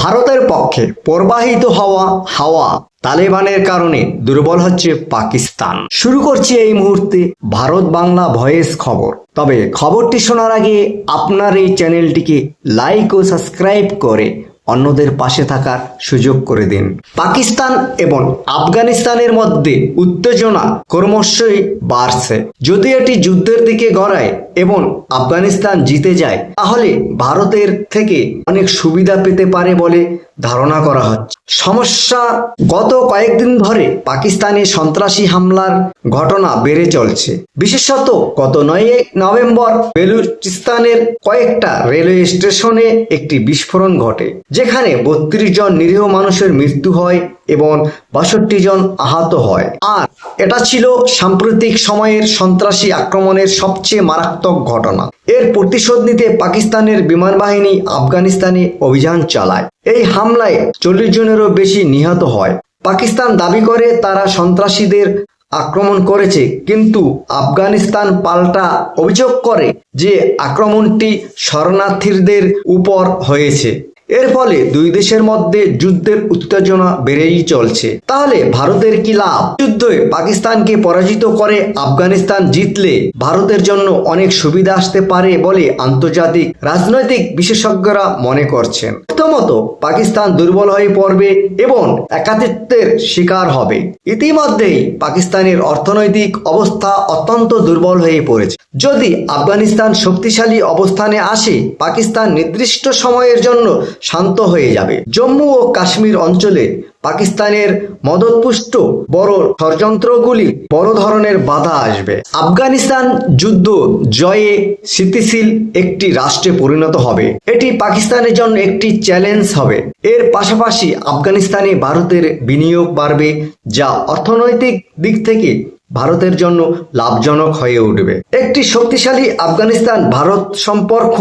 ভারতের পক্ষে প্রবাহিত হওয়া হাওয়া। তালেবানের কারণে দুর্বল হচ্ছে পাকিস্তান। শুরু করছি এই মুহূর্তে ভারত বাংলা ভয়েস খবর। তবে খবরটি শোনার আগে আপনার এই চ্যানেলটিকে লাইক ও সাবস্ক্রাইব করে অন্যদের পাশে থাকার সুযোগ করে দিন। পাকিস্তান এবং আফগানিস্তানের মধ্যে উত্তেজনা ক্রমশই বাড়ছে। যদি এটি যুদ্ধের দিকে গড়ায় এবং আফগানিস্তান জিতে যায়, তাহলে ভারতের থেকে অনেক সুবিধা পেতে পারে বলে ধারণা করা হচ্ছে। সমস্যা, গত কয়েকদিন ধরে পাকিস্তানে সন্ত্রাসী হামলার ঘটনা বেড়ে চলছে। বিশেষত গত নয় নভেম্বর বেলুচিস্তানের কয়েকটা রেলওয়ে স্টেশনে একটি বিস্ফোরণ ঘটে, যেখানে বত্রিশ জন নিরীহ মানুষের মৃত্যু হয়। এবং বাষট্টি জন আহত হয়। আর এটা ছিল সাম্প্রতিক সময়ের সন্ত্রাসী আক্রমণের সবচেয়ে মারাত্মক ঘটনা। এর প্রতিশোধ নিতে পাকিস্তানের বিমান বাহিনী আফগানিস্তানে অভিযান চালায়। এই হামলায় চল্লিশ জনেরও বেশি নিহত হয়। পাকিস্তান দাবি করে তারা সন্ত্রাসীদের আক্রমণ করেছে, কিন্তু আফগানিস্তান পাল্টা অভিযোগ করে যে আক্রমণটি শরণার্থীদের উপর হয়েছে। এর ফলে দুই দেশের মধ্যে যুদ্ধের উত্তেজনা বেড়েই চলছে। তাহলে ভারতের কি লাভ? যুদ্ধে পাকিস্তানকে পরাজিত করে আফগানিস্তান জিতলে ভারতের জন্য অনেক সুবিধা আসতে পারে বলে আন্তর্জাতিক রাজনৈতিক বিশেষজ্ঞরা মনে করছেন। প্রথমত পাকিস্তান দুর্বল হয়ে পড়বে এবং একাধিত্বের শিকার হবে। ইতিমধ্যেই পাকিস্তানের অর্থনৈতিক অবস্থা অত্যন্ত দুর্বল হয়ে পড়েছে। যদি আফগানিস্তান শক্তিশালী অবস্থানে আসে, পাকিস্তান নির্দিষ্ট সময়ের জন্য শান্ত হয়ে যাবে। জম্মু ও কাশ্মীর অঞ্চলে পাকিস্তানের মদতপুষ্ট বড় ষড়যন্ত্রগুলি বড় ধরনের বাধা আসবে। আফগানিস্তান যুদ্ধ জয়ে স্থিতিশীল একটি রাষ্ট্রে পরিণত হবে। এটি পাকিস্তানের জন্য একটি চ্যালেঞ্জ হবে। এর পাশাপাশি আফগানিস্তানে ভারতের বিনিয়োগ বাড়বে, যা অর্থনৈতিক দিক থেকে ভারতের জন্য লাভজনক হয়ে উঠবে। একটি শক্তিশালী আফগানিস্তান ভারত সম্পর্ক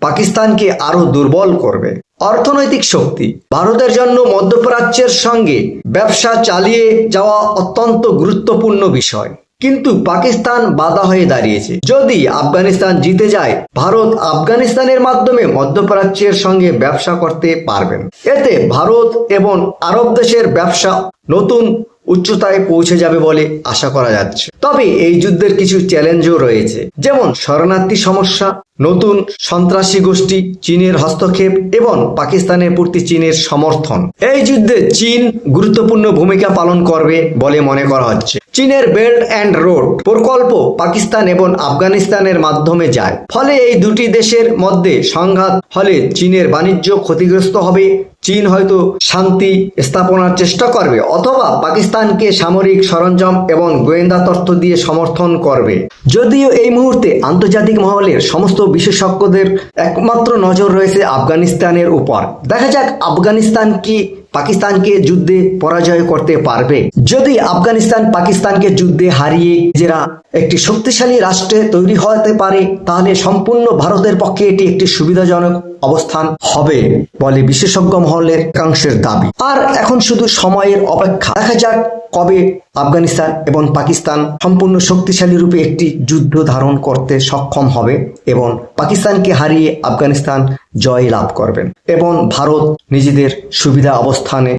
পাকিস্তানকে আরও দুর্বল করবে। অর্থনৈতিক শক্তি। ভারতের জন্য মধ্যপ্রাচ্যের সঙ্গে ব্যবসা চালিয়ে যাওয়া অত্যন্ত গুরুত্বপূর্ণ বিষয়। কিন্তু পাকিস্তান বাধা হয়ে দাঁড়িয়েছে। যদি আফগানিস্তান জিতে যায়, ভারত আফগানিস্তানের মাধ্যমে মধ্যপ্রাচ্যের সঙ্গে ব্যবসা করতে পারবেন এতে ভারত এবং আরব দেশের ব্যবসা নতুন উচ্চতায় পৌঁছে যাবে বলে আশা করা যাচ্ছে। তবে এই যুদ্ধের কিছু চ্যালেঞ্জও রয়েছে। যেমন শরণার্থী সমস্যা, নতুন সন্ত্রাসী গোষ্ঠী, চীনের হস্তক্ষেপ এবং পাকিস্তানের প্রতি চীনের সমর্থন। এই যুদ্ধে চীন গুরুত্বপূর্ণ ভূমিকা পালন করবে বলে মনে করা হচ্ছে। চীনের বেল্ট অ্যান্ড রোড প্রকল্প পাকিস্তান এবং আফগানিস্তানের মাধ্যমে যায়। ফলে এই দুটি দেশের মধ্যে সংঘাত হলে চীনের বাণিজ্য ক্ষতিগ্রস্ত হবে। চীন হয়তো শান্তি স্থাপনার চেষ্টা করবে অথবা পাকিস্তানকে সামরিক সরঞ্জাম এবং গোয়েন্দা তথ্য দিয়ে সমর্থন করবে। যদিও এই মুহূর্তে আন্তর্জাতিক মহলের সমস্ত বিশেষজ্ঞদের একমাত্র নজর রয়েছে আফগানিস্তানের উপর। দেখা যাক আফগানিস্তান কি পাকিস্তানকে যুদ্ধে পরাজয় করতে পারবে। যদি আফগানিস্তান পাকিস্তানকে যুদ্ধে হারিয়ে নিজেরা একটি শক্তিশালী রাষ্ট্রে তৈরি হতে পারে, তাহলে সম্পূর্ণ ভারতের পক্ষে এটি একটি সুবিধাজনক অবস্থান হবে বলে বিশেষজ্ঞ মহলের একাংশের দাবি। আর এখন শুধু সময়ের অপেক্ষা। দেখা যাক কবে আফগানিস্তান এবং পাকিস্তান সম্পূর্ণ শক্তিশালী রূপে একটি যুদ্ধ ধারণ করতে সক্ষম হবে এবং পাকিস্তানকে হারিয়ে আফগানিস্তান জয় লাভ করবেন এবং ভারত নিজেদের সুবিধা অবস্থানে